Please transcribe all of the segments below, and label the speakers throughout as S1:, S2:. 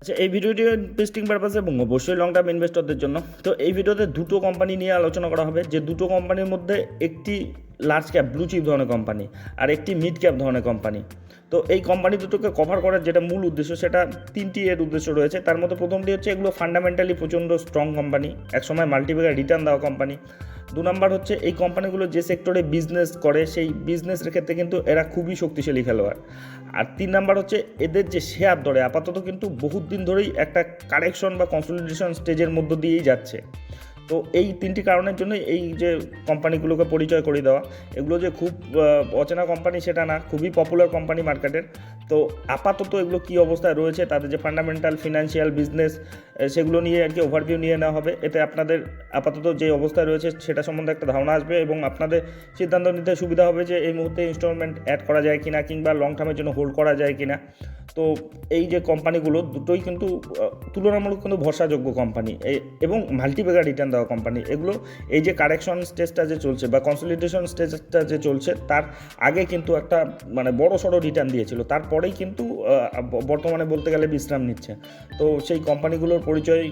S1: আচ্ছা এই ভিডিওটি ইনভেস্টিং পারপাস এবং অবশ্যই লং টার্ম ইনভেস্টরদের জন্য। তো এই ভিডিওতে দুটো কোম্পানি নিয়ে আলোচনা করা হবে। যে দুটো কোম্পানির মধ্যে একটি লার্জ ক্যাপ ব্লু চিপ ধরনের কোম্পানি আর একটি মিড ক্যাপ ধরনের কোম্পানি তো এই কোম্পানি দুটোকে কভার করার যেটা মূল উদ্দেশ্য, সেটা তিনটি এর উদ্দেশ্য রয়েছে। তার মধ্যে প্রথমটি হচ্ছে এগুলো ফান্ডামেন্টালি প্রচণ্ড স্ট্রং কোম্পানি একসময় মাল্টিপ্যাকার রিটার্ন দেওয়া কোম্পানি দু নম্বর হচ্ছে এই কোম্পানিগুলো যে সেক্টরে বিজনেস করে, সেই বিজনেসের ক্ষেত্রে কিন্তু এরা খুবই শক্তিশালী খেলোয়াড়। আর তিন নাম্বার হচ্ছে এদের যে শেয়ার দরে আপাতত কিন্তু বহুত দিন ধরেই একটা কারেকশন বা কনসলিডেশন স্টেজের মধ্য দিয়েই যাচ্ছে। তো এই তিনটি কারণের জন্য এই যে কোম্পানিগুলোকে পরিচয় করে দেওয়া, এগুলো যে খুব অচেনা কোম্পানি সেটা না, খুবই পপুলার কোম্পানি মার্কেটের তো আপাতত এগুলো কী অবস্থায় রয়েছে, তাদের যে ফান্ডামেন্টাল ফিনান্সিয়াল বিজনেস সেগুলো নিয়ে আর কি ওভারভিউ নিয়ে নেওয়া হবে। এতে আপনাদের আপাতত যে অবস্থায় রয়েছে সেটা সম্বন্ধে একটা ধারণা আসবে এবং আপনাদের সিদ্ধান্ত নিতে সুবিধা হবে যে এই মুহূর্তে ইনস্টলমেন্ট অ্যাড করা যায় কিনা কিংবা লং টার্মের জন্য হোল্ড করা যায় কিনা। তো এই যে কোম্পানিগুলো দুটোই কিন্তু তুলনামূলক কিন্তু ভরসাযোগ্য কোম্পানি। এবং মাল্টিপ্যাকার রিটার্ন দেওয়া কোম্পানি। এগুলো এই যে কারেকশন স্টেজটা যে চলছে বা কনসলিডেশন স্টেজটা যে চলছে, তার আগে কিন্তু একটা মানে বড় সড়ো রিটার্ন দিয়েছিল। তারপরেই কিন্তু বর্তমানে বলতে গেলে বিশ্রাম নিচ্ছে। তো সেই কোম্পানিগুলোর পরিচয়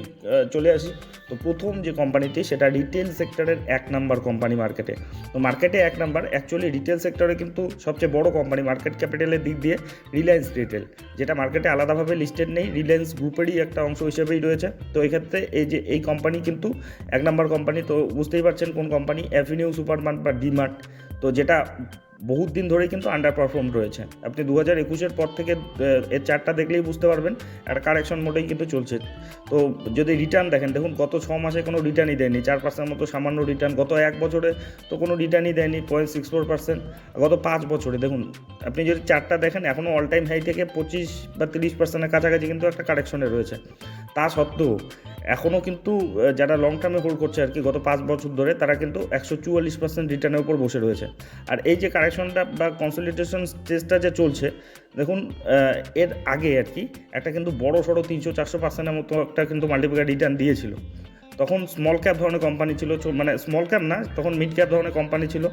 S1: চলে আসি। তো প্রথম যে কোম্পানিটি, সেটা রিটেল সেক্টরের এক নাম্বার কোম্পানি মার্কেটে তো মার্কেটে এক নাম্বার অ্যাকচুয়ালি রিটেল সেক্টরে কিন্তু সবচেয়ে বড় কোম্পানি মার্কেট ক্যাপিটালের দিক দিয়ে রিলায়েন্স রিটেল যেটা মার্কেটে আলাদাভাবে লিস্টেড নেই রিলায়েন্স গ্রুপেরই একটা অংশ হিসেবেই রয়েছে। তো এক্ষেত্রে এই যে, এই কোম্পানি কিন্তু এক নম্বর কোম্পানি তো বুঝতেই পারছেন কোন কোম্পানি অ্যাভিনিউ সুপারমার্ট বা ডিমার্ট তো যেটা বহুত দিন ধরেই কিন্তু আন্ডার পারফর্ম রয়েছে। আপনি দু হাজার একুশের পর থেকে এর চারটা দেখলেই বুঝতে পারবেন, একটা কারেকশন মোডেই কিন্তু চলছে। তো যদি রিটার্ন দেখেন, দেখুন গত ছ মাসে কোনো রিটার্নই দেয়নি, চার পার্সেন্ট মতো সামান্য রিটার্ন গত এক বছরে তো কোনো রিটার্নই দেয়নি পয়েন্ট সিক্স ফোর পার্সেন্ট গত পাঁচ বছরে। দেখুন, আপনি যদি চারটা দেখেন এখনও অল টাইম হাই থেকে পঁচিশ বা তিরিশ পার্সেন্টের কাছাকাছি কিন্তু একটা কারেকশনে রয়েছে। তা সত্ত্বেও এখনও কিন্তু যারা লং টার্মে হোল্ড করছে আর কি, গত পাঁচ বছর ধরে তারা কিন্তু একশো চুয়াল্লিশ পার্সেন্ট রিটার্নের উপর বসে রয়েছে। আর এই যে কারেকশনটা বা কনসলিডেশন স্টেজটা যে চলছে, দেখুন এর আগে আর কি, একটা কিন্তু বড় সড়ো তিনশো চারশো পার্সেন্টের মতো একটা কিন্তু মাল্টিপ্যাকার রিটার্ন দিয়েছিল। তখন স্মল ক্যাপ ধরনের কোম্পানি ছিল মানে স্মল ক্যাপ না, তখন মিড ক্যাপ ধরনের কোম্পানি ছিল।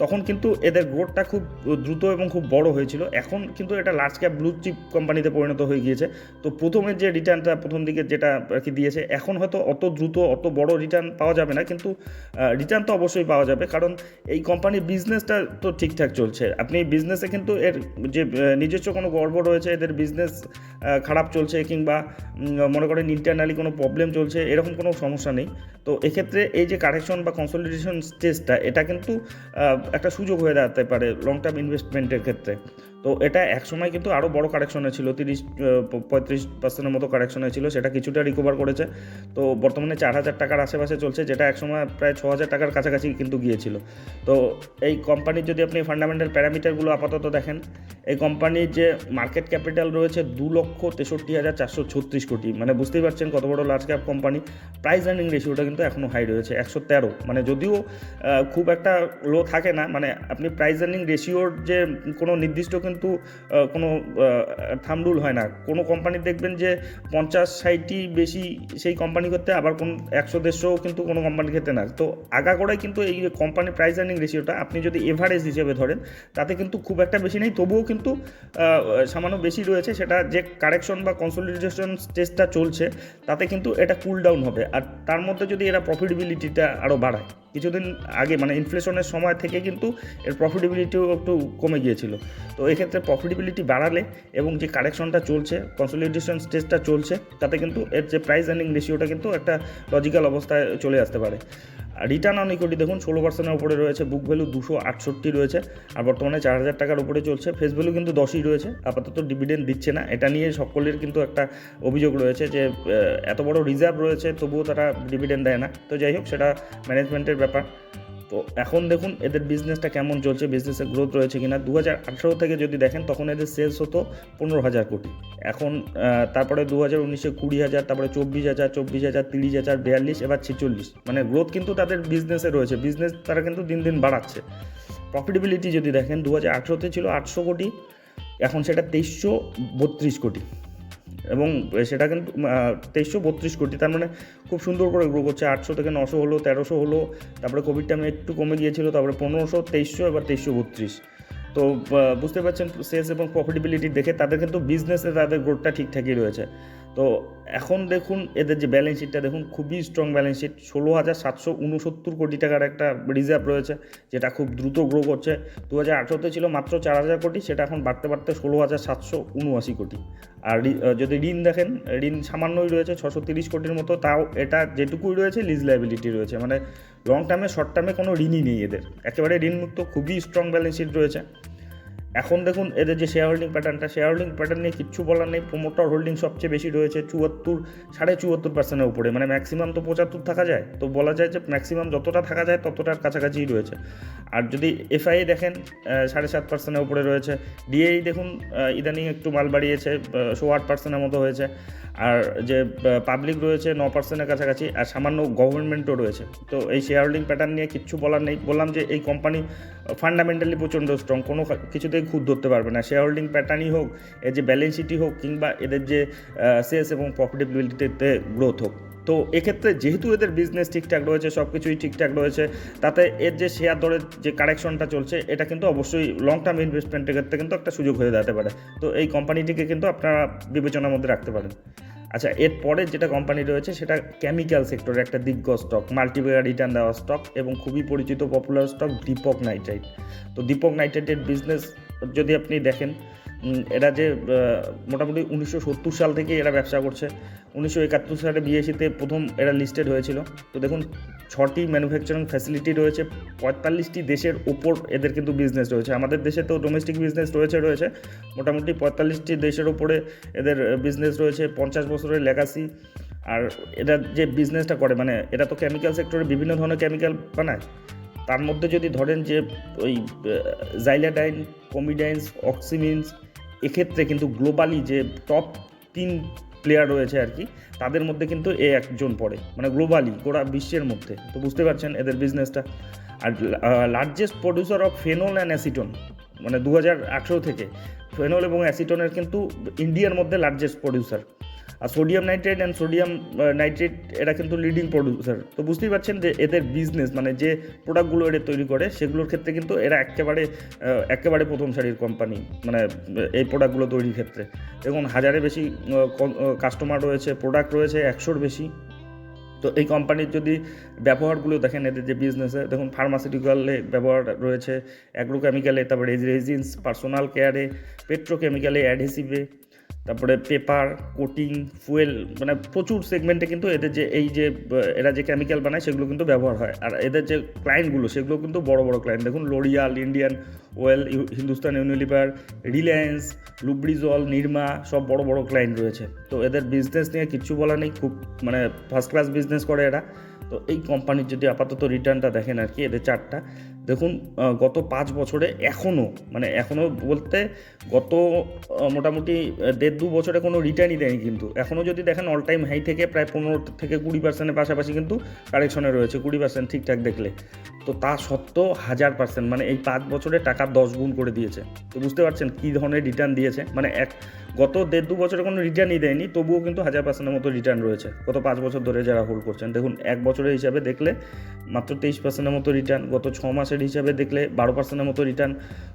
S1: তখন কিন্তু এদের গ্রোথটা খুব দ্রুত এবং খুব বড় হয়েছিল। এখন কিন্তু এটা লার্জ ক্যাপ ব্লু চিপ কোম্পানিতে পরিণত হয়ে গিয়েছে। তো প্রথমের যে রিটার্নটা প্রথম দিকে যেটা আর কি দিয়েছে, এখন হয়তো অত দ্রুত, অত বড় রিটার্ন পাওয়া যাবে না। কিন্তু রিটার্ন তো অবশ্যই পাওয়া যাবে। কারণ এই কোম্পানির বিজনেসটা তো ঠিকঠাক চলছে। আপনি বিজনেসে কিন্তু এর যে নিজস্ব কোনো গর্ব রয়েছে, এদের বিজনেস খারাপ চলছে কিংবা মনে করেন ইন্টারনালি কোনো প্রবলেম চলছে, এরকম কোনো সমস্যা নেই। তো এক্ষেত্রে এই যে কারেকশন বা কনসলিডেশন স্টেজটা এটা কিন্তু একটা সুযোগ হয়ে দাঁড়াতে পারে লং টার্ম ইনভেস্টমেন্টের ক্ষেত্রে। তো এটা একসময় কিন্তু আরও বড় কারেকশনে ছিল, তিরিশ পঁয়ত্রিশ পার্সেন্টের মতো কারেকশনে ছিল, সেটা কিছুটা রিকভার করেছে। তো বর্তমানে চার হাজার টাকার আশেপাশে চলছে, যেটা একসময় প্রায় ছ হাজার টাকার কাছাকাছি কিন্তু গিয়েছিল। তো এই কোম্পানির যদি আপনি ফান্ডামেন্টাল প্যারামিটারগুলো আপাতত দেখেন, এই কোম্পানির যে মার্কেট ক্যাপিটাল রয়েছে দু লক্ষ তেষট্টি হাজার চারশো ছত্রিশ কোটি। মানে বুঝতেই পারছেন কত বড় large cap company price earning রেশিওটা কিন্তু এখনও হাই রয়েছে, একশো তেরো। মানে যদিও খুব একটা লো থাকে না মানে আপনি প্রাইস আর্নিং রেশিওর যে কোনো নির্দিষ্ট কিন্তু কোনো থামরুল হয় না। কোনো কোম্পানি দেখবেন যে পঞ্চাশ ষাটটি বেশি সেই কোম্পানি করতে, আবার কোন একশো, দেড়শোও কিন্তু কোনো কোম্পানির ক্ষেত্রে না। তো আগা আগাগোড়ায় কিন্তু এই কোম্পানি প্রাইস আর্নিং রেশিওটা আপনি যদি এভারেজ হিসেবে ধরেন, তাতে কিন্তু খুব একটা বেশি নেই। তবুও কিন্তু সামান্য বেশি রয়েছে, সেটা যে কারেকশন বা কনসলিডেশন স্টেজটা চলছে, তাতে কিন্তু এটা কুল ডাউন হবে। আর তার মধ্যে যদি এরা প্রফিটেবিলিটিটা আরও বাড়ায়। কিছুদিন আগে মানে ইনফ্লেশনের সময় থেকে কিন্তু এর প্রফিটেবিলিটিও একটু কমে গিয়েছিল। তো এক্ষেত্রে প্রফিটেবিলিটি বাড়ালে এবং যে কারেকশনটা চলছে কনসলিডেশন স্টেজটা চলছে, তাতে কিন্তু এর যে প্রাইস আর্নিং রেশিওটা কিন্তু একটা লজিক্যাল অবস্থায় চলে আসতে পারে। রিটার্ন অন ইকুইটি দেখুন, ষোলো পার্সেন্টের উপরে রয়েছে বুক ভ্যালু দুশো আটষট্টি রয়েছে, আর বর্তমানে চার হাজার টাকার উপরে চলছে। ফেস ভ্যালু কিন্তু দশই রয়েছে, আপাতত ডিভিডেন্ড দিচ্ছে না। এটা নিয়ে সকলের কিন্তু একটা অভিযোগ রয়েছে যে এত বড় রিজার্ভ রয়েছে, তবুও তারা ডিভিডেন্ড দেয় না। তো যাই হোক, সেটা ম্যানেজমেন্টের ব্যাপার। তো এখন দেখুন এদের বিজনেসটা কেমন চলছে বিজনেসের গ্রোথ রয়েছে কিনা। দু হাজার আঠেরো থেকে যদি দেখেন, তখন এদের সেলস হতো পনেরো হাজার কোটি। এখন তারপরে দু হাজার উনিশে কুড়ি হাজার, তারপরে চব্বিশ হাজার চব্বিশ হাজার, তিরিশ হাজার, বিয়াল্লিশ, এবার ছেচল্লিশ। মানে গ্রোথ কিন্তু তাদের বিজনেসে রয়েছে। বিজনেস তারা কিন্তু দিন দিন বাড়াচ্ছে। প্রফিটেবিলিটি যদি দেখেন দু হাজার আঠেরোতে ছিল আটশো কোটি, এখন সেটা তেইশশো বত্রিশ কোটি। এবং সেটা কিন্তু তেইশশো বত্রিশ কোটি। তার মানে খুব সুন্দর করে গ্রো করছে। আটশো থেকে নশো হলো, তেরোশো হলো, তারপরে কোভিড টাইমে একটু কমে গিয়েছিল, তারপরে পনেরোশো, তেইশশো, এবার তেইশশো বত্রিশ। তো বুঝতে পারছেন, সেলস এবং প্রফিটেবিলিটি দেখে তাদের কিন্তু বিজনেসে তাদের গ্রোথটা ঠিকঠাকই রয়েছে। তো এখন দেখুন, এদের যে ব্যালেন্স শিটটা দেখুন, খুবই স্ট্রং ব্যালেন্স শিট ষোলো হাজার সাতশো উনসত্তর কোটি টাকার একটা রিজার্ভ রয়েছে, যেটা খুব দ্রুত গ্রো করছে। দু হাজার আঠেরোতে ছিল মাত্র চার হাজার কোটি, সেটা এখন বাড়তে বাড়তে ষোলো হাজার সাতশো উনআশি কোটি। আর যদি ঋণ দেখেন, ঋণ সামান্যই রয়েছে, ছশো তিরিশ কোটির মতো, তাও এটা যেটুকুই রয়েছে লিজ লাইবিলিটি রয়েছে। মানে লং টার্মে শর্ট টার্মে কোনো ঋণই নেই এদের। একেবারে ঋণমুক্ত, খুবই স্ট্রং ব্যালেন্স শিট রয়েছে। এখন দেখুন, এদের যে শেয়ার হোল্ডিং প্যাটার্নটা শেয়ার হোল্ডিং প্যাটার্ন নিয়ে কিচ্ছু বলার নেই। প্রোমোটার হোল্ডিং সবচেয়ে বেশি রয়েছে চুয়াত্তর, সাড়ে চুয়াত্তর পার্সেন্টের উপরে। মানে ম্যাক্সিমাম তো পঁচাত্তর থাকা যায়। তো বলা যায় যে ম্যাক্সিমাম যতটা থাকা যায়, ততটার কাছাকাছিই রয়েছে। আর যদি এফআই দেখেন সাড়ে সাত পার্সেন্টের উপরে রয়েছে। ডিএই দেখুন ইদানিং একটু মাল বাড়িয়েছে শো আট পার্সেন্টের মতো হয়েছে। আর যে পাবলিক রয়েছে ন পার্সেন্টের কাছাকাছি আর সামান্য গভর্নমেন্টও রয়েছে। তো এই শেয়ার হোল্ডিং প্যাটার্ন নিয়ে কিচ্ছু বলার নেই। বললাম যে এই কোম্পানি ফান্ডামেন্টালি প্রচণ্ড স্ট্রং কোনো কিছুতেই খুদ ধরতে পারবে না। শেয়ার হোল্ডিং প্যাটার্নই হোক, এর যে ব্যালেন্স শিটই হোক, কিংবা এদের যে সেলস এবং প্রফিটেবিলিটিতে গ্রোথ হোক। তো এক্ষেত্রে যেহেতু এদের বিজনেস ঠিকঠাক রয়েছে সব কিছুই ঠিকঠাক রয়েছে, তাতে এর যে শেয়ার দরের যে কারেকশনটা চলছে, এটা কিন্তু অবশ্যই লং টার্ম ইনভেস্টমেন্টের ক্ষেত্রে কিন্তু একটা সুযোগ হয়ে দাঁড়াতে পারে। তো এই কোম্পানিটিকে কিন্তু আপনারা বিবেচনার মধ্যে রাখতে পারেন। আচ্ছা এরপরে যেটা কোম্পানি রয়েছে সেটা কেমিক্যাল সেক্টরের একটা দিগ্গ স্টক মাল্টিপ্লেয়ার রিটার্ন দেওয়া স্টক এবং খুবই পরিচিত পপুলার স্টক দীপক নাইট্রাইট তো দীপক নাইট্রাইটের বিজনেস যদি আপনি দেখেন এরা যে মোটামুটি উনিশশো সত্তর সাল থেকে এরা ব্যবসা করছে। উনিশশো একাত্তর সালে বিএসিতে প্রথম এরা লিস্টেড হয়েছিল। তো দেখুন, ছটি ম্যানুফ্যাকচারিং ফ্যাসিলিটি রয়েছে, পঁয়তাল্লিশটি দেশের ওপর এদের কিন্তু বিজনেস রয়েছে। আমাদের দেশে তো ডোমেস্টিক বিজনেস রয়েছে রয়েছে। মোটামুটি পঁয়তাল্লিশটি দেশের ওপরে এদের বিজনেস রয়েছে, পঞ্চাশ বছরের লেগাসি আর এরা যে বিজনেসটা করে মানে এরা তো কেমিক্যাল সেক্টরে বিভিন্ন ধরনের কেমিক্যাল বানায়। তার মধ্যে যদি ধরেন যে ওই জাইলাডাইন কমিডাইন্স অক্সিমিনস এক্ষেত্রে কিন্তু গ্লোবালি যে টপ তিন প্লেয়ার রয়েছে আর কি, তাদের মধ্যে কিন্তু এ একজন পড়ে মানে গ্লোবালি গোটা বিশ্বের মধ্যে। তো বুঝতে পারছেন এদের বিজনেসটা আর largest producer of phenol and acetone মানে দু হাজার আঠেরো থেকে ফেনল এবং অ্যাসিটনের কিন্তু ইন্ডিয়ার মধ্যে largest producer R sodium nitrate and sodium nitrate এরা কিন্তু লিডিং প্রডিউসার তো বুঝতেই পারছেন যে এদের বিজনেস মানে যে প্রোডাক্টগুলো এরা তৈরি করে, সেগুলোর ক্ষেত্রে কিন্তু এরা একেবারে একেবারে প্রথম সারির কোম্পানি মানে এই প্রোডাক্টগুলো তৈরির ক্ষেত্রে। দেখুন, হাজারে বেশি কাস্টমার রয়েছে প্রোডাক্ট রয়েছে, একশোর বেশি। তো এই কোম্পানির যদি ব্যবহারগুলো দেখেন, এদের যে বিজনেসে দেখুন ফার্মাসিউটিক্যালে ব্যবহার রয়েছে অ্যাগ্রোকেমিক্যালে তারপরে রেজিন্স পার্সোনাল কেয়ারে পেট্রোকেমিক্যালে অ্যাডহেসিভে তারপরে পেপার, কোটিং, ফুয়েল মানে প্রচুর সেগমেন্টে কিন্তু এদের যে, এই যে এরা যে কেমিক্যাল বানায় সেগুলো কিন্তু ব্যবহার হয়। আর এদের যে ক্লায়েন্টগুলো সেগুলো কিন্তু বড় বড় ক্লায়েন্ট দেখুন L'Oreal Indian Oil Hindustan Unilever Reliance Lubrizol Nirma সব বড় বড় ক্লায়েন্ট রয়েছে। তো এদের বিজনেস নিয়ে কিচ্ছু বলা নেই। খুব মানে ফার্স্ট ক্লাস বিজনেস করে এরা। তো এই কোম্পানির যদি আপাতত রিটার্নটা দেখেন আর কি, এদের চারটা দেখুন গত পাঁচ বছরে এখনও মানে এখনও বলতে গত মোটামুটি দেড় দু বছরে কোনো রিটার্নই দেয়নি কিন্তু। এখনও যদি দেখেন অল টাইম হাই থেকে প্রায় পনেরো থেকে কুড়ি পার্সেন্টের পাশাপাশি কিন্তু কারেকশনে রয়েছে, কুড়ি পার্সেন্ট ঠিকঠাক দেখলে। তো তা সত্ত্বেও হাজার পার্সেন্ট মানে এই পাঁচ বছরে টাকা দশ গুণ করে দিয়েছে। তো বুঝতে পারছেন কী ধরনের রিটার্ন দিয়েছে? মানে এক, গত দেড় দু বছরে কোনো রিটার্নই দেয়নি, তবুও কিন্তু হাজার পার্সেন্টের মতো রিটার্ন রয়েছে। গত পাঁচ বছর ধরে যারা হোল্ড করছেন, দেখুন, এক বছরের হিসাবে দেখলে মাত্র তেইশ পার্সেন্টের মতো রিটার্ন গত ছ মাসের হিসাবে দেখলে বারো পার্সেন্টের মতো রিটার্ন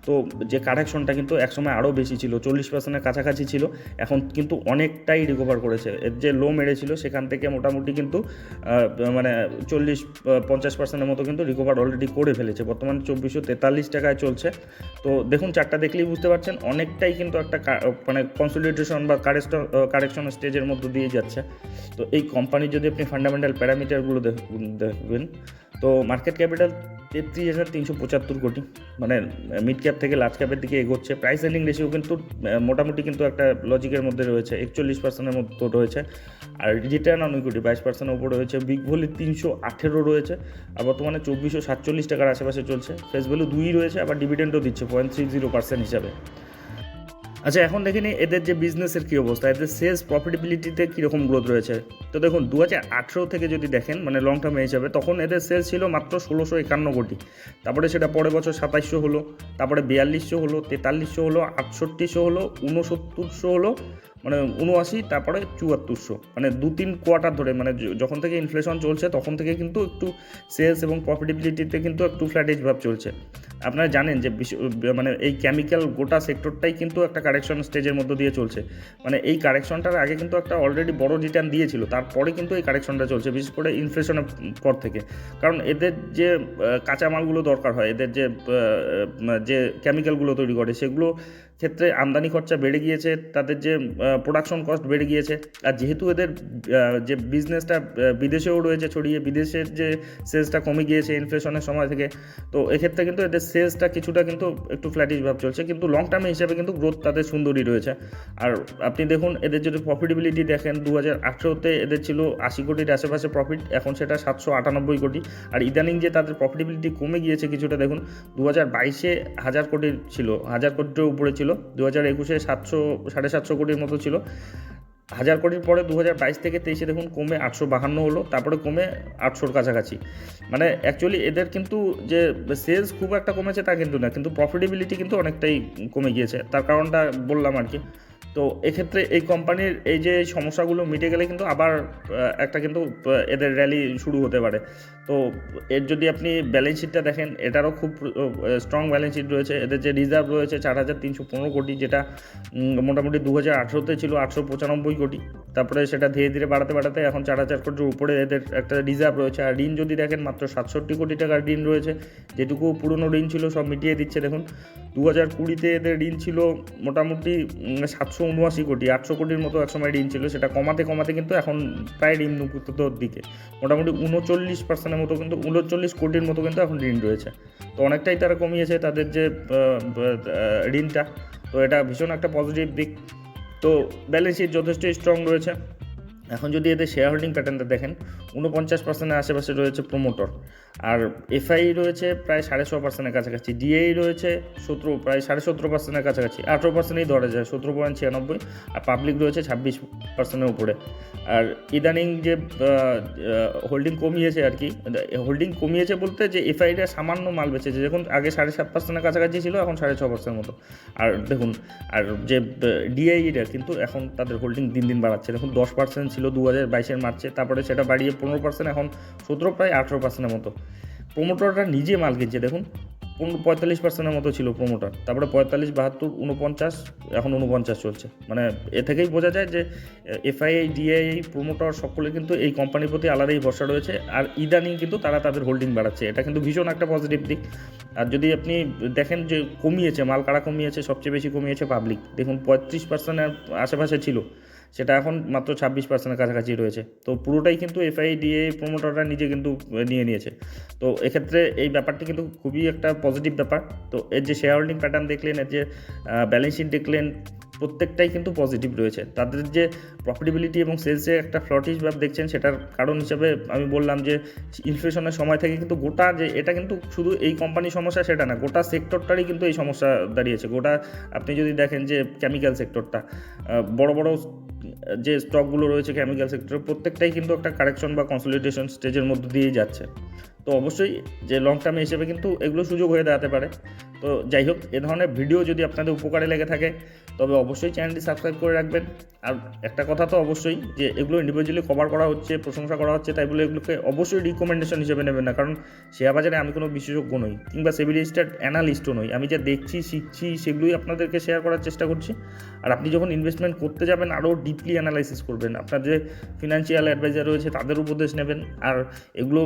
S1: তো যে কারেকশনটা কিন্তু একসময় আরও বেশি ছিল, চল্লিশ পার্সেন্টের কাছাকাছি ছিল। এখন কিন্তু অনেকটাই রিকভার করেছে। এর যে লো মেরেছিল সেখান থেকে মোটামুটি কিন্তু মানে চল্লিশ পঞ্চাশ পার্সেন্টের মতো কিন্তু রিকভার অলরেডি করে ফেলেছে। বর্তমানে চব্বিশশো তেতাল্লিশ টাকায় চলছে। তো দেখুন, চারটা দেখলেই বুঝতে পারছেন, অনেকটাই কিন্তু একটা মানে কনসলিডেশন বা কারেকশন কারেকশন স্টেজের মধ্য দিয়ে যাচ্ছে। তো এই কোম্পানির যদি আপনি ফান্ডামেন্টাল প্যারামিটারগুলো দেখবেন তো মার্কেট ক্যাপিটাল তেত্রিশ হাজার তিনশো পঁচাত্তর কোটি। মানে মিড ক্যাপ থেকে লার্জ ক্যাপের দিকে এগোচ্ছে। প্রাইস এর্নিং রেশিও কিন্তু মোটামুটি কিন্তু একটা লজিকের মধ্যে রয়েছে। একচল্লিশ পার্সেন্টের মতো রয়েছে। আর রিটার্ন অন ইকুইটি বাইশ পার্সেন্টের উপরে রয়েছে। বিগ ভ্যালু তিনশো আঠেরো রয়েছে। আর বর্তমানে চব্বিশশো সাতচল্লিশ টাকার আশেপাশে চলছে। ফেস ভ্যালু দুই রয়েছে, আবার ডিভিডেন্ডও দিচ্ছে। পয়েন্ট থ্রি জিরো পার্সেন্ট হিসাবে। আচ্ছা এখন দেখে নিই এদের যে বিজনেসের কী অবস্থা, এদের সেলস প্রফিটেবিলিটিতে কীরকম গ্রোথ রয়েছে? তো দেখুন দু হাজার আঠেরো থেকে যদি দেখেন মানে লং টার্মে হিসাবে, তখন এদের সেলস ছিল মাত্র ষোলোশো একান্ন কোটি। তারপরে সেটা পরের বছর সাতাইশশো হলো, তারপরে বিয়াল্লিশশো হলো, তেতাল্লিশশো হলো, আটষট্টিশো হলো, ঊনসত্তরশো হলো মানে উনআশি, তারপরে চুয়াত্তরশো। মানে দু তিন কোয়ার্টার ধরে মানে যখন থেকে ইনফ্লেশন চলছে, তখন থেকে কিন্তু একটু সেলস এবং প্রফিটেবিলিটিতে কিন্তু একটু ফ্ল্যাটেজ ভাব চলছে। আপনারা জানেন যে মানে এই কেমিক্যাল গোটা সেক্টরটাই কিন্তু একটা কারেকশন স্টেজের মধ্য দিয়ে চলছে। মানে এই কারেকশনটার আগে কিন্তু একটা অলরেডি বড় রিটার্ন দিয়েছিল, তারপরে কিন্তু এই কারেকশনটা চলছে, বিশেষ করে ইনফ্লেশনের পর থেকে। কারণ এদের যে কাঁচামালগুলো দরকার হয়, এদের যে যে কেমিক্যালগুলো তৈরি করে, সেগুলো ক্ষেত্রে আমদানি খরচা বেড়ে গিয়েছে, তাদের যে প্রোডাকশন কস্ট বেড়ে গিয়েছে, আর যেহেতু এদের যে বিজনেসটা বিদেশেও রয়েছে ছড়িয়ে, বিদেশের যে সেলসটা কমে গিয়েছে ইনফ্লেশনের সময় থেকে, তো এক্ষেত্রে কিন্তু এদের সেলসটা কিছুটা কিন্তু একটু ফ্ল্যাটিশ ভাব চলছে, কিন্তু লং টার্মে হিসাবে কিন্তু গ্রোথ তাদের সুন্দরই রয়েছে। আর আপনি দেখুন, এদের যদি প্রফিটেবিলিটি দেখেন দু হাজার আঠেরোতে এদের ছিল আশি কোটির আশেপাশে প্রফিট এখন সেটা সাতশো আটানব্বই কোটি। আর ইদানিং যে তাদের প্রফিটেবিলিটি কমে গিয়েছে কিছুটা, দেখুন দু হাজার বাইশে হাজার কোটির ছিল, হাজার কোটির উপরে ছিল। দু হাজার একুশে সাতশো, সাড়ে সাতশো কোটির মতো ছিল। হাজার কোটির পরে দু হাজার বাইশ থেকে তেইশে দেখুন কমে আটশো বাহান্ন হলো, তারপরে কমে আটশোর কাছাকাছি। মানে অ্যাকচুয়ালি এদের কিন্তু যে সেলস খুব একটা কমেছে তা কিন্তু না, কিন্তু প্রফিটেবিলিটি কিন্তু অনেকটাই কমে গিয়েছে। তার কারণটা বললাম আর কি। তো এক্ষেত্রে এই কোম্পানির এই যে সমস্যাগুলো মিটে গেলে কিন্তু আবার একটা কিন্তু এদের র্যালি শুরু হতে পারে। তো এর যদি আপনি ব্যালেন্স শিটটা দেখেন, এটারও খুব স্ট্রং ব্যালেন্স শিট রয়েছে। এদের যে রিজার্ভ রয়েছে চার হাজার তিনশো পনেরো কোটি, যেটা মোটামুটি দু হাজার আঠেরোতে ছিল আটশো পঁচানব্বই কোটি। তারপরে সেটা ধীরে ধীরে বাড়াতে বাড়াতে এখন চার হাজার কোটির উপরে এদের একটা রিজার্ভ রয়েছে। আর ঋণ যদি দেখেন, মাত্র সাতষট্টি কোটি টাকার ঋণ রয়েছে। যেটুকু পুরনো ঋণ ছিল, সব মিটিয়ে দিচ্ছে। দেখুন, দু হাজার কুড়িতে এদের ঋণ ছিল মোটামুটি সাতশো উনআশি কোটি, আটশো কোটির মতো একসময় ঋণ ছিল, সেটা কমাতে কমাতে কিন্তু এখন প্রায় ঋণ মুক্তর দিকে। মোটামুটি উনচল্লিশ পার্সেন্টের মতো কিন্তু, উনচল্লিশ কোটির মতো কিন্তু এখন ঋণ রয়েছে। তো অনেকটাই তারা কমিয়েছে তাদের যে ঋণটা। তো এটা ভীষণ একটা পজিটিভ দিক। তো ব্যালেন্স শিট যথেষ্টই স্ট্রং রয়েছে। এখন যদি এদের শেয়ার হোল্ডিং প্যাটার্নটা দেখেন উনপঞ্চাশ পার্সেন্টের আশেপাশে রয়েছে প্রোমোটর আর এফআই রয়েছে প্রায় সাড়ে ছ পার্সেন্টের কাছাকাছি ডিএই রয়েছে সতেরো, প্রায় সাড়ে সতেরো পার্সেন্টের কাছাকাছি, আঠেরো পার্সেন্টই ধরা যায়, সতেরো পয়েন্ট ছিয়ানব্বই, আর পাবলিক রয়েছে ছাব্বিশ পার্সেন্টের উপরে। আর ইদানিং যে হোল্ডিং কমিয়েছে আর কি হোল্ডিং কমিয়েছে বলতে যে এফআইটা সামান্য মাল বেচেছে যখন আগে সাড়ে সাত পার্সেন্টের কাছাকাছি ছিল, এখন সাড়ে ছ পার্সেন্টের মতো। আর দেখুন, আর যে ডিআইটা কিন্তু এখন তাদের হোল্ডিং দিন দিন বাড়াচ্ছে, দেখুন দশ পার্সেন্ট ছিল দু হাজার বাইশের মার্চে। তারপরে সেটা বাড়িয়ে পনেরো পার্সেন্ট এখন সতেরো, প্রায় আঠেরো পার্সেন্টের মতো। প্রোমোটররা নিজে মাল কিনছে, দেখুন, পনেরো, পঁয়তাল্লিশ পার্সেন্টের মতো ছিল প্রোমোটার তারপরে পঁয়তাল্লিশ, বাহাত্তর উনপঞ্চাশ এখন উনপঞ্চাশ চলছে। মানে এ থেকেই বোঝা যায় যে এফআইআই ডিআই প্রোমোটার সকলে কিন্তু এই কোম্পানির প্রতি আলাদাই ভরসা রয়েছে। আর ইদানিং কিন্তু তারা তাদের হোল্ডিং বাড়াচ্ছে। এটা কিন্তু ভীষণ একটা পজিটিভ দিক। আর যদি আপনি দেখেন যে কমিয়েছে, মাল কারা কমিয়েছে, সবচেয়ে বেশি কমিয়েছে পাবলিক দেখুন, পঁয়ত্রিশ পার্সেন্টের আশেপাশে ছিল। সেটা এখন মাত্র ছাব্বিশ পার্সেন্টের কাছাকাছি রয়েছে। তো পুরোটাই কিন্তু এফআই ডিএ প্রোমোটাররা নিজে কিন্তু নিয়ে নিয়েছে। তো এক্ষেত্রে এই ব্যাপারটি কিন্তু খুবই একটা পজিটিভ ব্যাপার। তো এর যে শেয়ার হোল্ডিং প্যাটার্ন দেখলেন, এর যে ব্যালেন্স শিট দেখলেন, প্রত্যেকটাই কিন্তু পজিটিভ রয়েছে। তাদের যে প্রফিটেবিলিটি এবং সেলসে একটা ফ্লটিশ ভাব দেখছেন, সেটার কারণ হিসাবে আমি বললাম যে ইনফ্লেশনের সময় থেকে কিন্তু গোটা যে, এটা কিন্তু শুধু এই কোম্পানির সমস্যা, সেটা না, গোটা সেক্টরটারই কিন্তু এই সমস্যা দাঁড়িয়েছে। গোটা আপনি যদি দেখেন যে কেমিক্যাল সেক্টরটা বড় বড় যে স্টকগুলো রয়েছে কেমিক্যাল সেক্টরে প্রত্যেকটাই কিন্তু একটা কারেকশন বা কনসলিডেশন স্টেজের মধ্যে দিয়েই যাচ্ছে। তো অবশ্যই যে লং টার্মে হিসেবে কিন্তু এগুলো সুযোগ হয়ে দাঁড়াতে পারে। তো যাই হোক, এ ধরনের ভিডিও যদি আপনাদের উপকারে লেগে থাকে, তবে অবশ্যই চ্যানেলটি সাবস্ক্রাইব করে রাখবেন। আর একটা কথা তো অবশ্যই, যে এগুলো ইন্ডিভিজুয়ালি কভার করা হচ্ছে, প্রশংসা করা হচ্ছে, তাই বলে এগুলোকে অবশ্যই রিকমেন্ডেশন হিসেবে নেবেন না। কারণ শেয়ার বাজারে আমি কোনো বিশেষজ্ঞ নই, কিংবা সেভিলিস্টার অ্যানালিস্টও নই। আমি যা দেখছি, শিখছি, সেগুলোই আপনাদেরকে শেয়ার করার চেষ্টা করছি। আর আপনি যখন ইনভেস্টমেন্ট করতে যাবেন, আরও ডিপলি অ্যানালাইসিস করবেন। আপনার যে ফিনান্সিয়াল অ্যাডভাইজার রয়েছে, তাদের উপদেশ নেবেন। আর এগুলো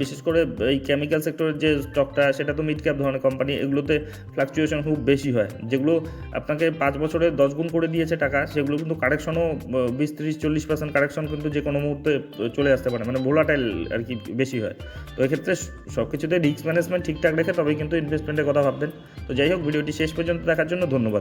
S1: বিশেষ করে এই কেমিক্যাল সেক্টরের যে স্টকটা সেটা তো মিড ক্যাপ ধরনের কোম্পানি এগুলোতে ফ্লাকচুয়েশন খুব বেশি হয়। যেগুলো আপনাকে পাঁচ বছরে দশ গুণ করে দিয়েছে টাকা, সেগুলো কিন্তু কারেকশনও বিশ, ত্রিশ, চল্লিশ পার্সেন্ট কারেকশন কিন্তু যে কোনো মুহূর্তে চলে আসতে পারে। মানে ভোলাটাইল আর কি বেশি হয়। তো এক্ষেত্রে সব কিছুতে রিস্ক ম্যানেজমেন্ট ঠিকঠাক রেখে তবেই কিন্তু ইনভেস্টমেন্টের কথা ভাববেন। তো যাই হোক, ভিডিওটি শেষ পর্যন্ত দেখার জন্য ধন্যবাদ।